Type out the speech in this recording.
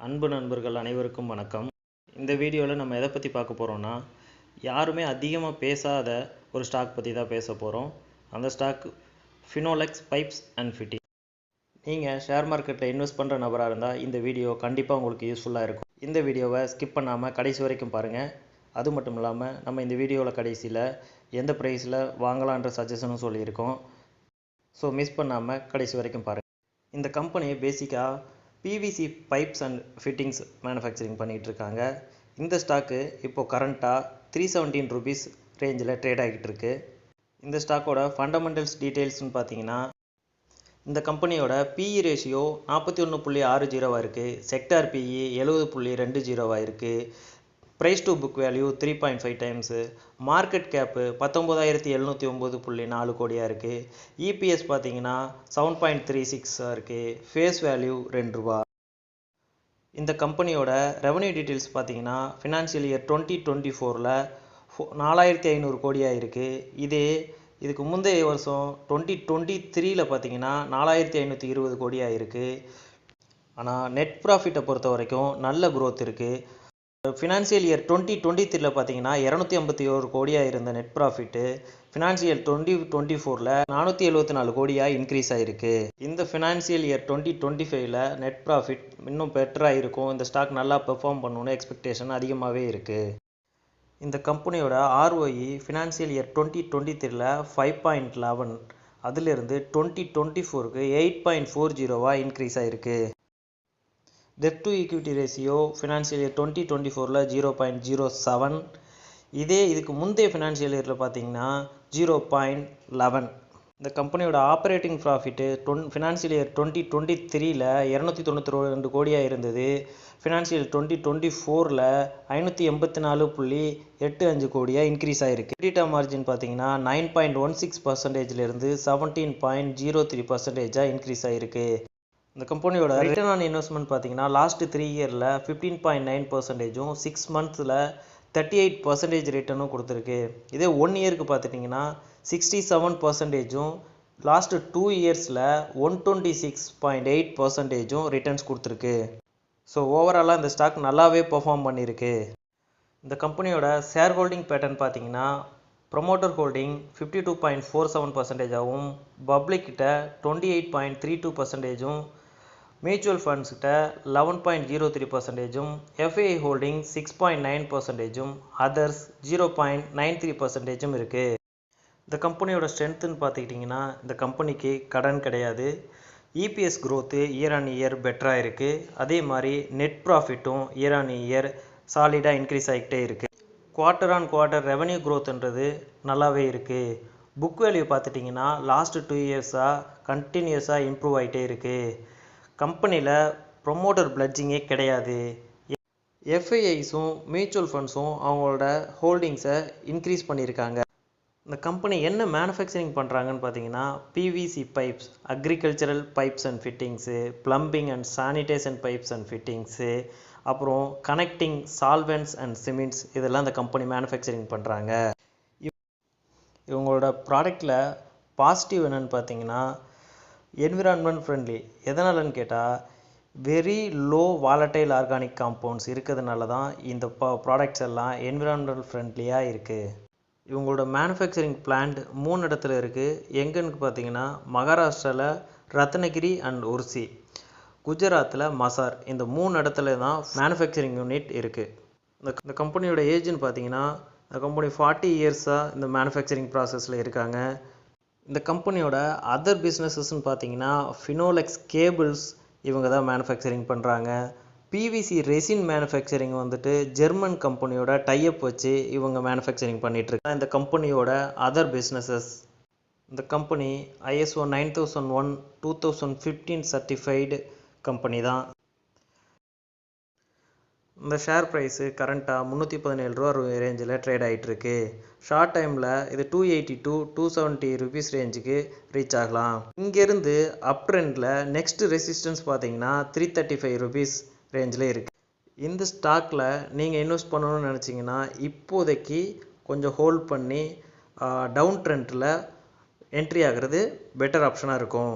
அன்பு நண்பர்கள் அனைவருக்கும் வணக்கம். இந்த வீடியோவில் நம்ம எதை பற்றி பார்க்க போகிறோம்னா யாருமே அதிகமாக பேசாத ஒரு ஸ்டாக் பற்றி தான் பேச போகிறோம் அந்த stock Finolex pipes and fitting நீங்கள் ஷேர் மார்க்கெட்டில் இன்வெஸ்ட் பண்ணுற நபராக இருந்தால் இந்த வீடியோ கண்டிப்பாக உங்களுக்கு யூஸ்ஃபுல்லாக இருக்கும். இந்த வீடியோவை ஸ்கிப் பண்ணாமல் கடைசி வரைக்கும் பாருங்கள் அது மட்டும் இல்லாமல் நம்ம இந்த வீடியோவில் கடைசியில் எந்த ப்ரைஸில் வாங்கலான்ற சஜஷனும் சொல்லியிருக்கோம். ஸோ மிஸ் பண்ணாமல் கடைசி வரைக்கும் பாருங்கள் இந்த கம்பெனி பேசிக்காக PVC pipes and fittings manufacturing பண்ணிகிட்டு இருக்காங்க இந்த ஸ்டாக்கு இப்போது கரண்ட்டாக த்ரீ செவன்டீன் ருபீஸ் ரேஞ்சில் ட்ரேட் ஆகிட்டு இருக்கு இந்த ஸ்டாக்கோட ஃபண்டமெண்டல்ஸ் டீட்டெயில்ஸ்னு பார்த்தீங்கன்னா இந்த கம்பெனியோட பிஇ ரேஷியோ நாற்பத்தி ஒன்று புள்ளி ஆறு ஜீரோவாக இருக்குது செக்டார் பிஇ எழுபது புள்ளி ரெண்டு ஜீரோவாக இருக்குது price to book value three point five times market cap பத்தொம்போதாயிரத்தி எழுநூற்றி ஒம்பது புள்ளி நாலு கோடியாக இருக்குது இபிஎஸ் பார்த்தீங்கன்னா செவன் பாயிண்ட் த்ரீ சிக்ஸாக இருக்குது ஃபேஸ் வேல்யூ ரெண்டு ரூபா. இந்த கம்பெனியோட ரெவன்யூ டீட்டெயில்ஸ் பார்த்தீங்கன்னா ஃபினான்ஷியல் இயர் டுவெண்ட்டி டுவெண்ட்டி ஃபோரில் நாலாயிரத்தி ஐநூறு கோடியாக இருக்குது இதே இதுக்கு முந்தைய வருஷம் டுவெண்ட்டி டுவெண்ட்டி த்ரீல பார்த்தீங்கன்னா நாலாயிரத்தி ஐநூற்றி இருபது கோடியாக இருக்குது ஆனால் நெட் ப்ராஃபிட்டை பொறுத்த வரைக்கும் நல்ல குரோத் இருக்குது ஃபினான்ஷியல் இயர் டுவெண்ட்டி டுவெண்ட்டி த்ரீல பார்த்தீங்கன்னா இரநூத்தி ஐம்பத்தி ஒரு கோடியாக இருந்த net profit financial twenty twenty ஃபோரில் நானூற்றி எழுபத்தி நாலு கோடியாக இன்க்ரீஸ் ஆகிருக்கு இந்த ஃபினான்ஷியல் இயர் டுவெண்ட்டி டுவெண்ட்டி ஃபைவ்ல நெட் ப்ராஃபிட் இன்னும் பெட்டராக இருக்கும். இந்த ஸ்டாக் நல்லா பெர்ஃபார்ம் பண்ணணும்னு எக்ஸ்பெக்டேஷன் அதிகமாகவே இருக்குது இந்த கம்பெனியோட ROE financial year twenty twenty த்ரீல ஃபைவ் பாயிண்ட் லெவன் அதிலிருந்து டுவெண்ட்டி டுவெண்ட்டி ஃபோருக்கு எயிட் பாயிண்ட் ஃபோர் ஜீரோவாக இன்க்ரீஸ் ஆகிருக்கு debt to equity ratio financial year twenty twenty ஃபோரில் ஜீரோ பாயிண்ட் ஜீரோ செவன் இதே இதுக்கு முந்தைய ஃபினான்ஷியல் இயரில் பார்த்தீங்கன்னா ஜீரோ பாயிண்ட் லெவன் இந்த கம்பெனியோட ஆப்ரேட்டிங் ப்ராஃபிட்டு டொன் ஃபினான்ஷியல் இயர் டுவெண்ட்டி டுவெண்ட்டி த்ரீயில் இரநூத்தி தொண்ணூற்றி ரெண்டு கோடியாக இருந்தது. ஃபினான்ஷியல் டுவெண்ட்டி டுவெண்ட்டி ஃபோரில் ஐநூற்றி எண்பத்தி நாலு புள்ளி எட்டு அஞ்சு கோடியாக இன்க்ரீஸ் ஆகிருக்கு கிரெடிட்டா மார்ஜின் பார்த்தீங்கன்னா நைன் பாயிண்ட் ஒன் சிக்ஸ் பர்சன்டேஜ்லேருந்து செவன்டீன் பாயிண்ட் ஜீரோ த்ரீ பர்சன்டேஜாக இன்க்ரீஸ் ஆகிருக்கு இந்த கம்பெனியோட ரிட்டர்ன் ஆன் இன்வெஸ்ட்மெண்ட் பார்த்தீங்கன்னா லாஸ்ட் த்ரீ இயரில் ஃபிஃப்டீன் பாயிண்ட் நைன் பர்சன்டேஜும் சிக்ஸ் மந்த்ஸில் தேர்ட்டி எயிட் பர்சன்டேஜ் ரிட்டர்னும் கொடுத்துருக்கு. இதே ஒன் இயருக்கு பார்த்துட்டிங்கன்னா சிக்ஸ்டி செவன் பர்சன்டேஜும் லாஸ்ட்டு டூ இயர்ஸில் one twenty six point eight பர்சன்டேஜும் returns கொடுத்துருக்கு. ஸோ ஓவராலாக இந்த ஸ்டாக் நல்லாவே பெர்ஃபார்ம் பண்ணியிருக்கு இந்த கம்பெனியோட ஷேர் ஹோல்டிங் பேட்டர்ன் பார்த்தீங்கன்னா promoter holding fifty two point four seven பர்சன்டேஜாகவும் public கிட்ட twenty eight point three two பர்சன்டேஜும் mutual ஃபண்ட்ஸ்கிட்ட eleven point zero three பர்சன்டேஜும் FI holding six point nine பர்சன்டேஜும் others zero point nine three பர்சன்டேஜும் இருக்குது இந்த கம்பெனியோட ஸ்ட்ரென்த்துன்னு பார்த்துக்கிட்டிங்கன்னா இந்த கம்பெனிக்கு கடன் கிடையாது. EPS growth year on year பெட்டராக இருக்குது அதே மாதிரி நெட் ப்ராஃபிட்டும் இயர் ஆன் இயர் சாலிடாக இன்க்ரீஸ் ஆகிக்கிட்டே இருக்குது குவார்ட்டர் ஆன் குவார்ட்டர் ரெவன்யூ க்ரோத்துன்றது நல்லாவே இருக்குது புக் வேல்யூ பார்த்துட்டிங்கன்னா லாஸ்ட் டூ இயர்ஸாக கண்டினியூஸாக இம்ப்ரூவ் ஆகிட்டே இருக்குது கம்பெனியில் ப்ரொமோட்டர் பிளட்ஜிங்கே கிடையாது. எஃப்ஐஐஸும் மியூச்சுவல் ஃபண்ட்ஸும் அவங்களோட ஹோல்டிங்ஸை இன்க்ரீஸ் பண்ணியிருக்காங்க. இந்த கம்பெனி என்ன மேனுஃபேக்சரிங் பண்ணுறாங்கன்னு பார்த்தீங்கன்னா PVC pipes agricultural pipes and fittings plumbing and sanitation pipes and fittings அப்புறம் கனெக்டிங் சால்வெண்ட்ஸ் அண்ட் சிமெண்ட்ஸ் இதெல்லாம் இந்த கம்பெனி மேனுஃபேக்சரிங் பண்ணுறாங்க இவங்களோட ப்ராடக்டில் பாசிட்டிவ் என்னென்னு பார்த்தீங்கன்னா என்விரான்மெண்ட் ஃப்ரெண்ட்லி எதனாலன்னு கேட்டால் very low volatile organic compounds இருக்கிறதுனால தான் இந்த ப ப்ராடக்ட்ஸ் எல்லாம் என்விரான்மெண்டல் ஃப்ரெண்ட்லியாக இருக்குது இவங்களோட மேனுஃபேக்சரிங் பிளான்ட் மூணு இடத்துல இருக்குது எங்கன்னு பார்த்தீங்கன்னா மகாராஷ்டிராவில் ரத்னகிரி அண்ட் உர்சி குஜராத்தில் மசார் இந்த மூணு இடத்துல தான் மேனுஃபேக்சரிங் யூனிட் இருக்குது இந்த இந்த கம்பெனியோட ஏஜ்னு பார்த்தீங்கன்னா இந்த கம்பெனி ஃபார்ட்டி இயர்ஸாக இந்த மேனுஃபேக்சரிங் ப்ராசஸில் இருக்காங்க. இந்த கம்பெனியோட அதர் பிஸ்னஸஸ்ன்னு பார்த்தீங்கன்னா ஃபினோலெக்ஸ் கேபிள்ஸ் இவங்க தான் மேனுஃபேக்சரிங் பண்ணுறாங்க பிவிசி ரெசின் மேனுஃபேக்சரிங் வந்துட்டு ஜெர்மன் கம்பெனியோட டைப் வச்சு இவங்க மேனுஃபேக்சரிங் பண்ணிகிட்ருக்காங்க இந்த கம்பெனியோட அதர் பிஸ்னஸஸ் இந்த company ISO nine thousand one two thousand fifteen certified company தான். இந்த ஷேர் ப்ரைஸு கரண்ட்டாக முந்நூற்றி பதினேழு ரூபா ரேஞ்சில் ட்ரேட் ஆகிட்டுருக்கு ஷார்ட் டைமில் இது two eighty to two seventy rupees ரேஞ்சுக்கு ரீச் ஆகலாம். இங்கேருந்து அப் ட்ரெண்டில் நெக்ஸ்ட்டு ரெசிஸ்டன்ஸ் பார்த்தீங்கன்னா த்ரீ தேர்ட்டி ஃபைவ் ருபீஸ் ரேஞ்சில் இருக்குது இந்த ஸ்டாக்கில் நீங்கள் இன்வெஸ்ட் பண்ணணும்னு நினச்சிங்கன்னா இப்போதைக்கு கொஞ்சம் ஹோல்ட் பண்ணி டவுன் ட்ரெண்டில் என்ட்ரி ஆகிறது பெட்டர் ஆப்ஷனாக இருக்கும்.